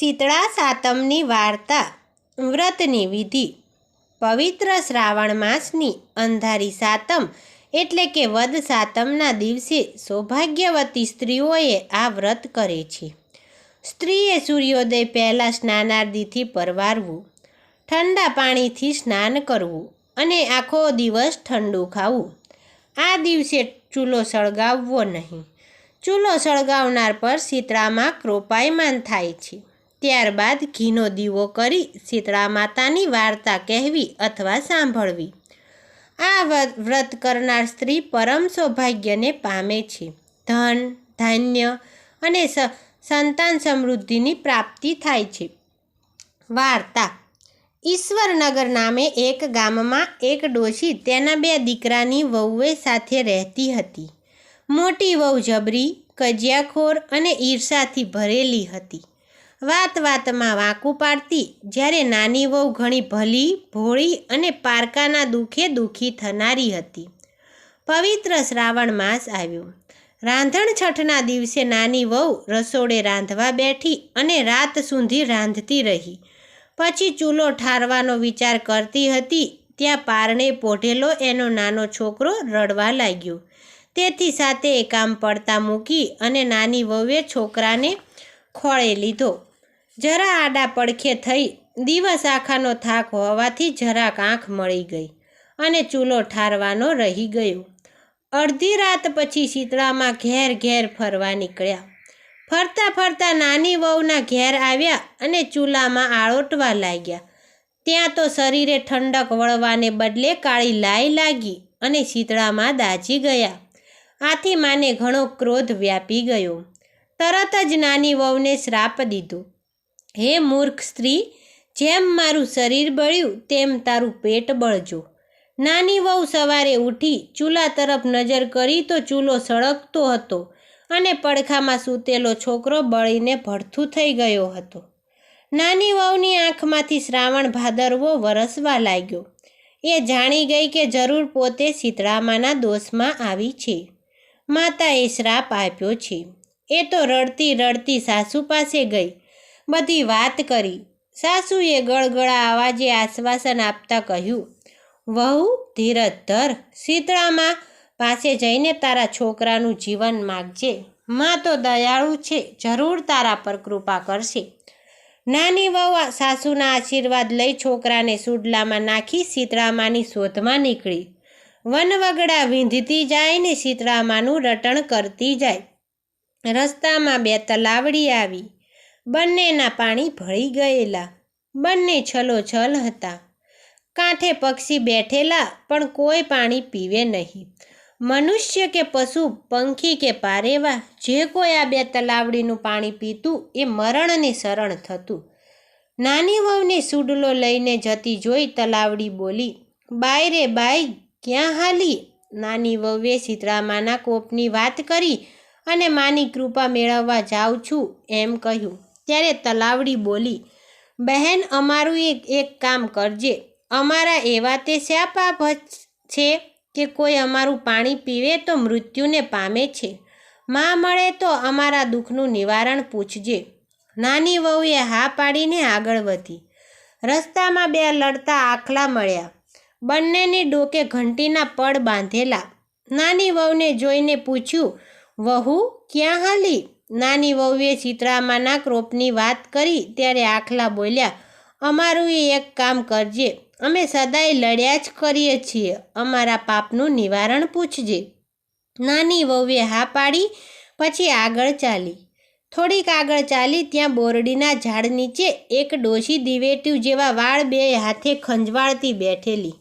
શીતળા સાતમની વાર્તા, વ્રતની વિધિ. પવિત્ર શ્રાવણ માસની અંધારી સાતમ એટલે કે વદ સાતમના દિવસે સૌભાગ્યવતી સ્ત્રીઓએ આ વ્રત કરે છે. સ્ત્રીએ સૂર્યોદય પહેલાં સ્નાનાર્દિથી પરવારવું, ઠંડા પાણીથી સ્નાન કરવું અને આખો દિવસ ઠંડુ ખાવું. આ દિવસે ચૂલો સળગાવવો નહીં. ચૂલો સળગાવનાર પર શીતળામાં કૃપાયમાન થાય છે. ત્યારબાદ ઘીનો દીવો કરી શીતળા માતાની વાર્તા કહેવી અથવા સાંભળવી. આ વ્રત કરનાર સ્ત્રી પરમ સૌભાગ્યને પામે છે. ધન, ધાન્ય અને સંતાન સમૃદ્ધિની પ્રાપ્તિ થાય છે. વાર્તા. ઈશ્વરનગર નામે એક ગામમાં એક ડોશી તેના બે દીકરાની વહુએ સાથે રહેતી હતી. મોટી વહુ જબરી, કજિયાખોર અને ઈર્ષાથી ભરેલી હતી. વાત વાતમાં વાંકું પાડતી, જ્યારે નાની વહુ ઘણી ભલી, ભોળી અને પારકાના દુઃખે દુઃખી થનારી હતી. પવિત્ર શ્રાવણ માસ આવ્યો. રાંધણ છઠના દિવસે નાની વહુ રસોડે રાંધવા બેઠી અને રાત સુધી રાંધતી રહી. પછી ચૂલો ઠારવાનો વિચાર કરતી હતી, ત્યાં પારણે પોઢેલો એનો નાનો છોકરો રડવા લાગ્યો. તેથી સાથે એ કામ પડતા મૂકી અને નાની વહુએ છોકરાને ખોળે લીધો. જરા આડા પડખે થઈ દિવસ આખાનો થાક હોવાથી જરાક આંખ મળી ગઈ અને ચૂલો ઠારવાનો રહી ગયો. અડધી રાત પછી શીતળામાં ઘેર ઘેર ફરવા નીકળ્યા. ફરતા ફરતા નાની વહુના ઘેર આવ્યા અને ચૂલામાં આળોટવા લાગ્યા. ત્યાં તો શરીરે ઠંડક વળવાને બદલે કાળી લાઈ લાગી અને શીતળામાં દાજી ગયા. આથી માને ઘણો ક્રોધ વ્યાપી ગયો. તરત જ નાની વહુને શ્રાપ દીધો. હે મૂર્ખ સ્ત્રી, જેમ મારું શરીર બળ્યું, તેમ તારું પેટ બળજો. નાની વહુ સવારે ઉઠી, ચૂલા તરફ નજર કરી તો ચૂલો સળગતો હતો અને પડખામાં સૂતેલો છોકરો બળીને ભડથું થઈ ગયો હતો. નાની વહુની આંખમાંથી શ્રાવણ ભાદરવો વરસવા લાગ્યો. એ જાણી ગઈ કે જરૂર પોતે શીતળામાના દોષમાં આવી છે. માતાએ શ્રાપ આપ્યો છે. એ તો રડતી રડતી સાસુ પાસે ગઈ. બધી વાત કરી. સાસુએ ગળગળા અવાજે આશ્વાસન આપતા કહ્યું, વહુ, ધીરજ ધર. શીતળામાં પાસે જઈને તારા છોકરાનું જીવન માગજે. માં તો દયાળુ છે. જરૂર તારા પર કૃપા કરશે. નાની વહુ સાસુના આશીર્વાદ લઈ છોકરાને સુડલામાં નાખી શીતળામાની શોધમાં નીકળી. વનવગડા વીંધતી જાય ને શીતળામાનું રટણ કરતી જાય. રસ્તામાં બે તલાવડી આવી. બંનેના પાણી ભળી ગયેલા. બંને છલોછલ હતા. કાંઠે પક્ષી બેઠેલા પણ કોઈ પાણી પીવે નહીં. મનુષ્ય કે પશુ, પંખી કે પારેવા, જે કોઈ આ બે તલાવડીનું પાણી પીતું એ મરણને શરણ થતું. નાની વહુને સુડલો લઈને જતી જોઈ તલાવડી બોલી બાય રે બાય, ક્યાં હાલી? નાની વહુએ શીતળામાના કોપની વાત કરી અને માની કૃપા મેળવવા જાઉં છું એમ કહ્યું. ત્યારે તલાવડી બોલી, બહેન, અમારું એક એક કામ કરજે. અમારા એવા તે શા પાપ છે કે કોઈ અમારું પાણી પીવે તો મૃત્યુને પામે છે. માં મળે તો અમારા દુઃખનું નિવારણ પૂછજે. નાની વહુએ હા પાડીને આગળ વધી. રસ્તામાં બે લડતા આખલા મળ્યા. બંનેની ડોકે ઘંટીના પડ બાંધેલા. નાની વહુને જોઈને પૂછ્યું, વહુ, ક્યાં હાલી? નાની વહુએ સીતરામાના ક્રોપની વાત કરી ત્યારે આખલા બોલ્યા, અમારું એક કામ કરજે. અમે સદાય લડ્યા જ કરીએ છીએ. અમારા પાપનું નિવારણ પૂછજે. નાની વહુએ હા પાડી, પછી આગળ ચાલી. થોડીક આગળ ચાલી ત્યાં બોરડીના ઝાડ નીચે એક ડોશી દિવેટ્યું જેવા વાળ બે હાથે ખંજવાળતી બેઠેલી.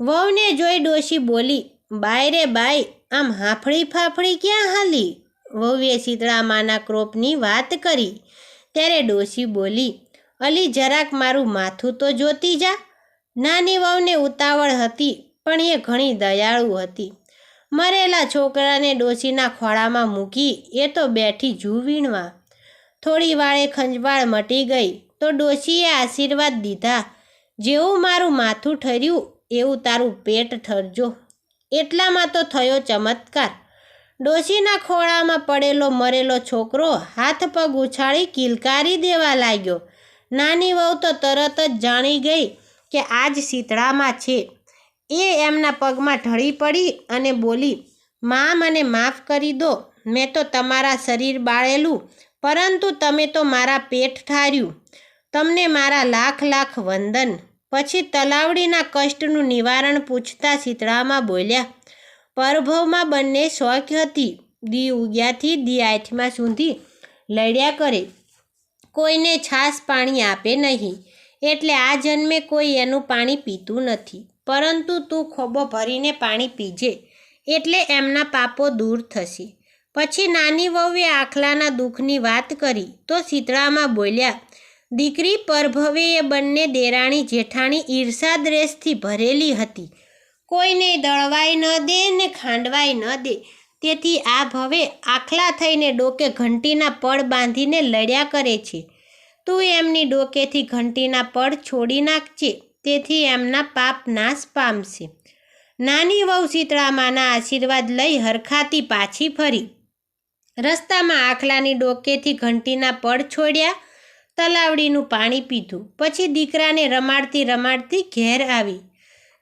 વહુને જોઈ ડોશી બોલી બાય રે બાય, આમ હાફળી ફાફળી ક્યાં હાલી? વહુએ શીતળામાના ક્રોપની વાત કરી. ત્યારે ડોશી બોલી, અલી, જરાક મારું માથું તો જોતી જા. નાની વહુને ઉતાવળ હતી, પણ એ ઘણી દયાળુ હતી. મરેલા છોકરાને ડોશીના ખોળામાં મૂકી, એ તો બેઠી જૂ વીણવા. થોડી વાળે ખંજવાળ મટી ગઈ, તો ડોશીએ આશીર્વાદ દીધા. જેવું મારું માથું ઠર્યું, એવું તારું પેટ ઠરજો. એટલામાં તો થયો ચમત્કાર. ડોશીના ખોળામાં પડેલો મરેલો છોકરો હાથ પગ ઉછાળી કિલકારી દેવા લાગ્યો. નાની વહુ તો તરત જ જાણી ગઈ કે આજ શીતળામાં છે. એ એમના પગમાં ઢળી પડી અને બોલી, મા, મને માફ કરી દો. મેં તો તમારા શરીર બાળેલું, પરંતુ તમે તો મારા પેટ ઠાર્યું. તમને મારા લાખ લાખ વંદન. પછી તલાવડીના કષ્ટનું નિવારણ પૂછતા શીતળામાં બોલ્યા પરભવમાં બંને શોખ હતી. દી ઉગ્યાથી દી આઠમાં સુધી લડ્યા કરે. કોઈને છાશ પાણી આપે નહીં. એટલે આ જન્મે કોઈ એનું પાણી પીતું નથી. પરંતુ તું ખોબો ભરીને પાણી પીજે. એટલે એમના પાપો દૂર થશે. પછી નાની વહુએ આખલાના દુઃખની વાત કરી. તો શીતળામાં બોલ્યા, દીકરી પરભવે એ બંને દેરાણી જેઠાણી ઈર્ષા દ્રેસથી ભરેલી હતી. કોઈને દળવાય ન દે ને ખાંડવાય ન દે. તેથી આ ભવે આખલા થઈને ડોકે ઘંટીના પડ બાંધીને લડ્યા કરે છે. તું એમની ડોકેથી ઘંટીના પડ છોડી નાખજે, તેથી એમના પાપ નાશ પામશે. નાની વહુ શીતળામાના આશીર્વાદ લઈ હરખાતી પાછી ફરી. રસ્તામાં આખલાની ડોકેથી ઘંટીના પડ છોડ્યા, તલાવડીનું પાણી પીધું. પછી દીકરાને રમાડતી રમાડતી ઘેર આવી.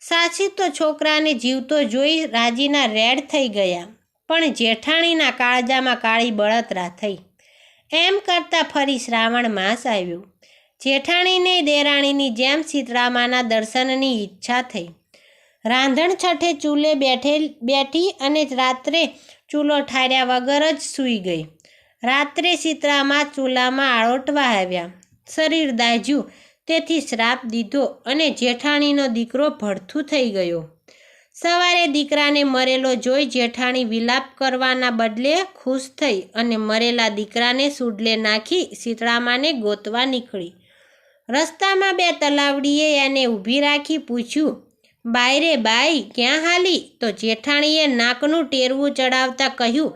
સાસી તો છોકરાને જીવતો જોઈ રાજીના રેડ થઈ ગયા, પણ જેઠાણીના કાળજામાં કાળી બળતરા થઈ. એમ કરતાં ફરી શ્રાવણ માસ આવ્યો. જેઠાણીને દેરાણીની જેમ શીતળામાના દર્શનની ઈચ્છા થઈ. રાંધણ છઠે ચૂલે બેઠે બેઠી અને રાત્રે ચૂલો ઠાર્યા વગર જ સૂઈ ગઈ. રાત્રે શીતળામાં ચૂલામાં આળોટવા આવ્યા. શરીર દાઝ્યું તેથી શ્રાપ દીધો અને જેઠાણીનો દીકરો ભડથું થઈ ગયો. સવારે દીકરાને મરેલો જોઈ જેઠાણી વિલાપ કરવાના બદલે ખુશ થઈ અને મરેલા દીકરાને સુડલે નાખી શીતળામાને ગોતવા નીકળી. રસ્તામાં બે તલાવડીએ એને ઊભી રાખી પૂછ્યું, બાયરે બાઈ, ક્યાં હાલી? તો જેઠાણીએ નાકનું ટેરવું ચડાવતા કહ્યું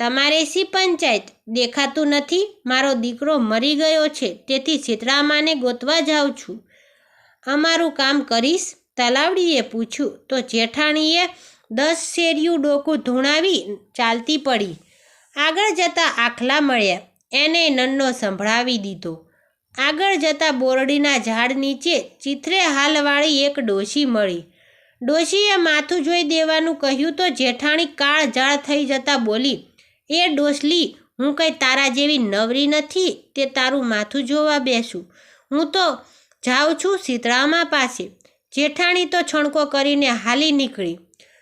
તમારે શી પંચાયત દેખાતું નથી? મારો દીકરો મરી ગયો છે, તેથી શીતળામાને ગોતવા જાઉં છું. અમારું કામ કરીશ? તલાવડીએ પૂછ્યું. તો જેઠાણીએ દસ શેરિયું ડોકું ધૂણાવી ચાલતી પડી. આગળ જતાં આખલા મળ્યા. એને નન્નો સંભળાવી દીધો. આગળ જતાં બોરડીના ઝાડ નીચે ચિત્રે હાલવાળી એક ડોશી મળી. ડોશીએ માથું જોઈ દેવાનું કહ્યું તો જેઠાણી કાળ ઝાડ થઈ જતાં બોલી એ ડોસલી હું કંઈ તારા જેવી નવરી નથી, તે તારું માથું જોવા બેસું. હું તો જાઉં છું શીતળામાં પાસે. જેઠાણી તો છણકો કરીને હાલી નીકળી.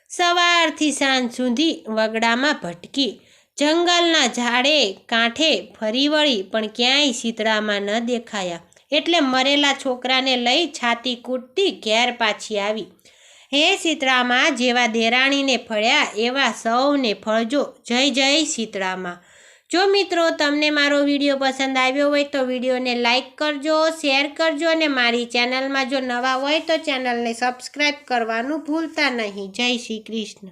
સવારથી સાંજ સુધી વગડામાં ભટકી. જંગલના ઝાડે કાંઠે ફરી વળી, પણ ક્યાંય શીતળામાં ન દેખાયા. એટલે મરેલા છોકરાને લઈ છાતી કૂટતી ઘેર પાછી આવી. હે શીતળામાં જેવા દેરાણીને ફળ્યા એવા સૌને ફળજો. જય જય શીતળામાં. જો મિત્રો તમને મારો વીડિયો પસંદ આવ્યો હોય તો વિડીયોને લાઇક કરજો, શેર કરજો અને મારી ચેનલમાં જો નવા હોય તો ચેનલને સબસ્ક્રાઈબ કરવાનું ભૂલતા નહીં. જય શ્રી કૃષ્ણ.